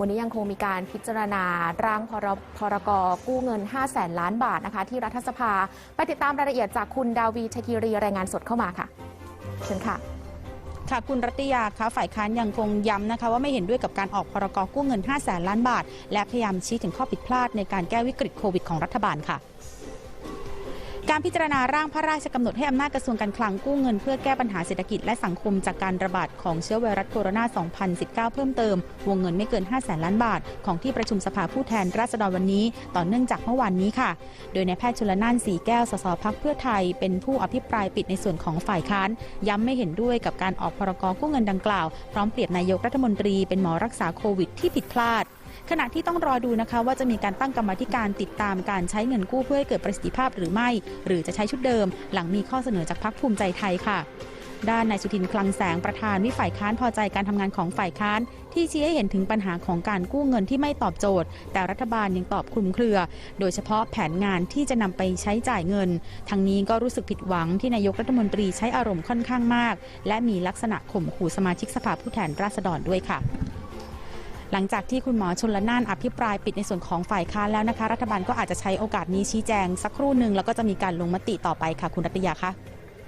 วันนี้ยังคงมีการพิจารณาร่างพรพรกกู้เงิน 5 0 0แสนล้านบาทนะคะ ที่รัฐสภา ไปติดตามรายละเอียดจากคุณดาวีชกิรีรายงานสดเข้ามาค่ะ เชิญค่ะค่ะคุณรัตยาคะฝ่ายค้านยังคงย้ำนะคะว่าไม่เห็นด้วยกับการออกพรกกู้เงิน 5 0 0แสนล้านบาท และพยายามชี้ถึงข้อผิดพลาดในการแก้วิกฤตโควิดของรัฐบาลค่ะ การพิจารณาร่างพระราชกำหนดให้อำนาจกระทรวงการคลังกู้เงิน เพื่อแก้ปัญหาเศรษฐกิจและสังคมจากการระบาดของเชื้อไวรัสโคโรนา 2019 เพิ่มเติม วงเงินไม่เกิน 5 0 0แสนล้านบาท ของที่ประชุมสภาผู้แทนราษฎรวันนี้ ต่อเนื่องจากเมื่อวานนี้ค่ะ โดยนายแพทย์ชลน่านสีแก้ว สสพักเพื่อไทย เป็นผู้อภิปรายปิดในส่วนของฝ่ายค้าน ย้ำไม่เห็นด้วยกับการออกพรกกู้เงินดังกล่าว พร้อมเปรียบนายกรัฐมนตรีเป็นหมอรักษาโควิดที่ผิดพลาด ขณะที่ต้องรอดูนะคะว่าจะมีการตั้งกรรมธิการติดตามการใช้เงินกู้เพื่อให้เกิดประสิทธิภาพหรือไม่ หรือจะใช้ชุดเดิม หลังมีข้อเสนอจากพรรคภูมิใจไทยค่ะด้านนายสุทินคลังแสงประธานวิฝ่ายค้านพอใจการทำงานของฝ่ายค้าน ที่ชี้ให้เห็นถึงปัญหาของการกู้เงินที่ไม่ตอบโจทย์ แต่รัฐบาลยังตอบคลุมเครือ โดยเฉพาะแผนงานที่จะนำไปใช้จ่ายเงินทางนี้ก็รู้สึกผิดหวังที่นายกรัฐมนตรีใช้อารมณ์ค่อนข้างมาก และมีลักษณะข่มขู่สมาชิกสภาผู้แทนราษฎรด้วยค่ะ หลังจากที่คุณหมอชนละนานอภิปรายปิดในส่วนของฝ่ายค้านแล้วนะคะ รัฐบาลก็อาจจะใช้โอกาสนี้ชี้แจงสักครู่หนึ่งแล้วก็จะมีการลงมติต่อไปค่ะคุณรัตยาคะ